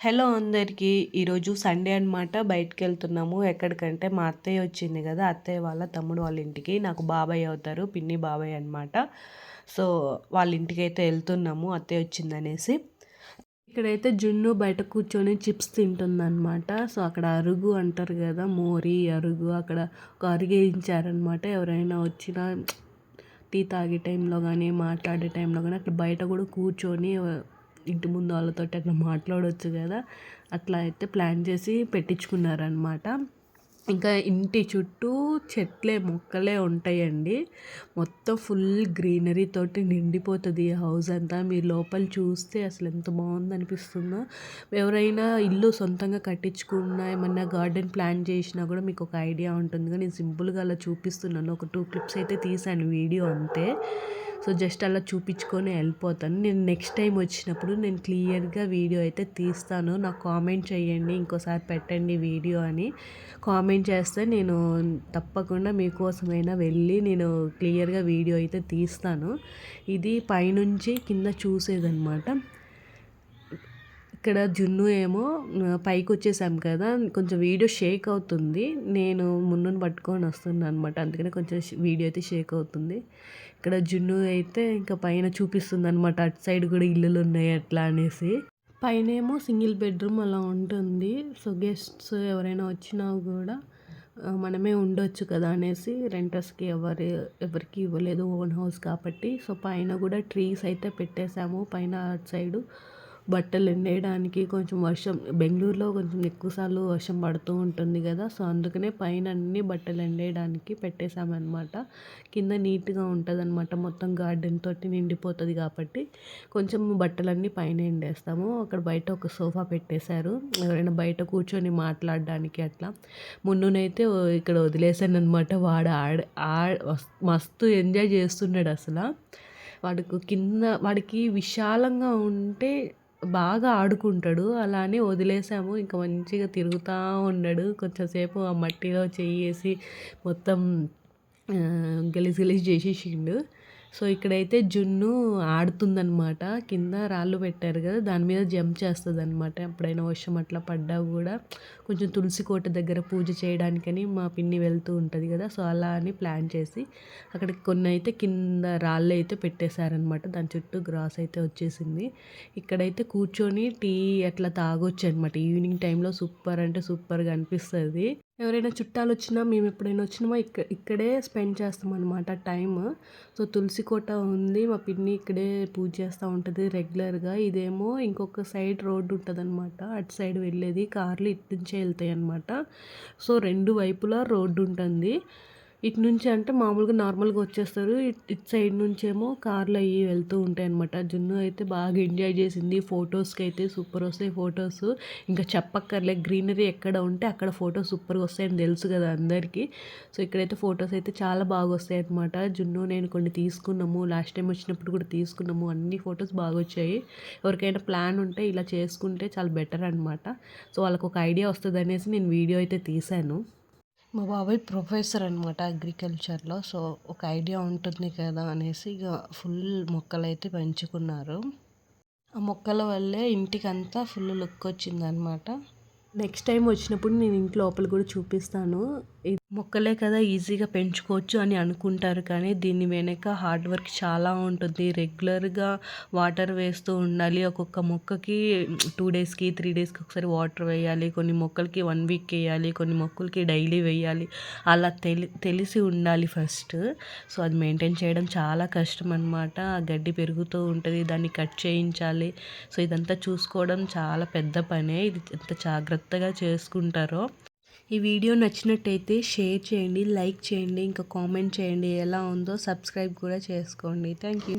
Hello అందరికీ ఈరోజు Sunday అనమాట బయటకు వెళ్తున్నాము ఎక్కడికంటే మా అత్తయ్య వచ్చింది కదా అత్తయ్య వాళ్ళ తమ్ముడు వాళ్ళ ఇంటికి. నాకు బాబాయ్ అవుతారు పిన్ని బాబాయ్ అనమాట సో వాళ్ళ ఇంటికి అయితే వెళ్తున్నాము అత్తయ్య వచ్చిందనేసి. ఇక్కడైతే జున్ను బయట కూర్చొని చిప్స్ తింటుందన్నమాట. సో అక్కడ అరుగు అంటారు కదా మోరి అరుగు. అక్కడ ఒక అరుగు వేయించారనమాట ఎవరైనా వచ్చినా టీ తాగే టైంలో కానీ మాట్లాడే టైంలో కానీ అట్లా బయట కూడా కూర్చొని ఇంటి ముందు వాళ్ళతో అట్లా మాట్లాడవచ్చు కదా. అట్లా అయితే ప్లాన్ చేసి పెట్టించుకున్నారనమాట ఇంకా ఇంటి చుట్టూ చెట్లే మొక్కలే ఉంటాయండి. మొత్తం ఫుల్ గ్రీనరీ తోటి నిండిపోతుంది హౌస్ అంతా. మీరు లోపల చూస్తే అసలు ఎంత బాగుంది అనిపిస్తుందో ఎవరైనా ఇల్లు సొంతంగా కట్టించుకున్నా ఏమన్నా గార్డెన్ ప్లాన్ చేసినా కూడా మీకు ఒక ఐడియా ఉంటుంది. కానీ సింపుల్గా అలా చూపిస్తున్నాను. ఒక టూ క్లిప్స్ అయితే తీసాను వీడియో అంతే. సో జస్ట్ అలా చూపించుకొని వెళ్ళిపోతాను. నేను నెక్స్ట్ టైం వచ్చినప్పుడు నేను క్లియర్గా వీడియో అయితే తీస్తాను. నాకు కామెంట్ చేయండి ఇంకోసారి పెట్టండి వీడియో అని. కామెంట్ చేస్తే నేను తప్పకుండా మీకోసమైనా వెళ్ళి నేను క్లియర్గా వీడియో అయితే తీస్తాను. ఇది పైనుంచి కింద చూసేదనమాట ఇక్కడ జున్ను ఏమో పైకి వచ్చేసాం కదా కొంచెం వీడియో షేక్ అవుతుంది. నేను ముందుని పట్టుకొని వస్తున్నాను అనమాట అందుకనే కొంచెం వీడియో అయితే షేక్ అవుతుంది. ఇక్కడ జున్ను అయితే ఇంకా పైన చూపిస్తుంది అనమాట అటు సైడ్ కూడా ఇల్లులు ఉన్నాయి అట్లా అనేసి. పైన ఏమో సింగిల్ బెడ్రూమ్ అలా ఉంటుంది. సో గెస్ట్స్ ఎవరైనా వచ్చినా కూడా మనమే ఉండొచ్చు కదా అనేసి రెంటర్స్కి ఎవరి ఎవరికి ఇవ్వలేదు ఓన్ హౌస్ కాబట్టి. సో పైన కూడా ట్రీస్ అయితే పెట్టేశాము పైన అటు సైడు బట్టలు ఎండేయడానికి కొంచెం వర్షం బెంగళూరులో కొంచెం ఎక్కువసార్లు వర్షం పడుతూ ఉంటుంది కదా సో అందుకనే పైన అన్ని బట్టలు ఎండేయడానికి పెట్టేశామన్నమాట. కింద నీట్గా ఉంటుంది అనమాట మొత్తం గార్డెన్ తోటి నిండిపోతుంది కాబట్టి కొంచెం బట్టలన్నీ పైన ఎండేస్తాము. అక్కడ బయట ఒక సోఫా పెట్టేశారు ఎవరైనా బయట కూర్చొని మాట్లాడడానికి అట్లా. ముందునైతే ఇక్కడ వదిలేసాను అనమాట వాడు ఆడ మస్తు ఎంజాయ్ చేస్తున్నాడు అసలు. వాడికి కింద వాడికి విశాలంగా ఉంటే బాగా ఆడుకుంటాడు. అలానే వదిలేసాము. ఇంకా మంచిగా తిరుగుతూ ఉన్నాడు. కొంచెంసేపు ఆ మట్టిలో చెయ్యేసి మొత్తం గలీజ్ గలీజ్ చేసేసిండు. సో ఇక్కడైతే జున్ను ఆడుతుందనమాట కింద రాళ్ళు పెట్టారు కదా దాని మీద జంప్ చేస్తుంది అనమాట ఎప్పుడైనా వర్షం అట్లా పడ్డా కూడా కొంచెం తులసి కోట దగ్గర పూజ చేయడానికని మా పిన్ని వెళ్తూ ఉంటుంది కదా సో అలా అని ప్లాన్ చేసి అక్కడ కొన్ని అయితే కింద రాళ్ళు అయితే పెట్టేశారనమాట దాని చుట్టూ గ్రాస్ అయితే వచ్చేసింది. ఇక్కడైతే కూర్చొని టీ అట్లా తాగొచ్చు అనమాట ఈవినింగ్ టైంలో సూపర్ అంటే సూపర్గా అనిపిస్తుంది. ఎవరైనా చుట్టాలు వచ్చినా మేము ఎప్పుడైనా వచ్చినామో ఇక్కడ ఇక్కడే స్పెండ్ చేస్తాం అనమాట టైమ్. సో తులసి కోట ఉంది మా పిన్ని ఇక్కడే పూజ చేస్తూ ఉంటుంది రెగ్యులర్గా. ఇదేమో ఇంకొక సైడ్ రోడ్డు ఉంటుంది అనమాట అటు సైడ్ వెళ్ళేది కార్లు ఇటు నుంచే వెళ్తాయి అనమాట సో రెండు వైపులా రోడ్డు ఉంటుంది. ఇటు నుంచి అంటే మామూలుగా నార్మల్గా వచ్చేస్తారు. ఇటు సైడ్ నుంచేమో కార్లు అవి వెళ్తూ ఉంటాయి అనమాట జున్ను అయితే బాగా ఎంజాయ్ చేసింది. ఫొటోస్కి అయితే సూపర్ వస్తాయి ఫొటోస్. ఇంకా చెప్పక్కర్లే గ్రీనరీ ఎక్కడ ఉంటే అక్కడ ఫొటోస్ సూపర్గా వస్తాయని తెలుసు కదా అందరికీ. సో ఇక్కడైతే ఫొటోస్ అయితే చాలా బాగా వస్తాయి అనమాట జున్ను నేను కొన్ని తీసుకున్నాము. లాస్ట్ టైం వచ్చినప్పుడు కూడా తీసుకున్నాము. అన్ని ఫొటోస్ బాగా వచ్చాయి. ఎవరికైనా ప్లాన్ ఉంటే ఇలా చేసుకుంటే చాలా బెటర్ అనమాట సో వాళ్ళకు ఒక ఐడియా వస్తుంది అనేసి నేను వీడియో అయితే తీశాను. మా బాబాయ్ ప్రొఫెసర్ అనమాట అగ్రికల్చర్లో. సో ఒక ఐడియా ఉంటుంది కదా అనేసి ఇక ఫుల్ మొక్కలు అయితే పెంచుకున్నారు. ఆ మొక్కల వల్లే ఇంటికంతా ఫుల్ లుక్ వచ్చిందనమాట నెక్స్ట్ టైం వచ్చినప్పుడు నేను ఇంటి లోపల కూడా చూపిస్తాను. మొక్కలే కదా ఈజీగా పెంచుకోవచ్చు అని అనుకుంటారు. కానీ దీని వెనక హార్డ్ వర్క్ చాలా ఉంటుంది. రెగ్యులర్గా వాటర్ వేస్తూ ఉండాలి. ఒక్కొక్క మొక్కకి టూ డేస్కి త్రీ డేస్కి ఒకసారి వాటర్ వేయాలి. కొన్ని మొక్కలకి వన్ వీక్ వేయాలి. కొన్ని మొక్కలకి డైలీ వేయాలి. అలా తెలి తెలిసి ఉండాలి ఫస్ట్. సో అది మెయింటైన్ చేయడం చాలా కష్టం అనమాట ఆ గడ్డి పెరుగుతూ ఉంటుంది. దాన్ని కట్ చేయించాలి. సో ఇదంతా చూసుకోవడం చాలా పెద్ద పనే. ఇది ఎంత జాగ్రత్తగా చేసుకుంటారో ఈ వీడియో నచ్చినట్టయితే షేర్ చేయండి లైక్ చేయండి ఇంకా కామెంట్ చేయండి ఎలా ఉందో సబ్స్క్రైబ్ కూడా చేసుకోండి. Thank you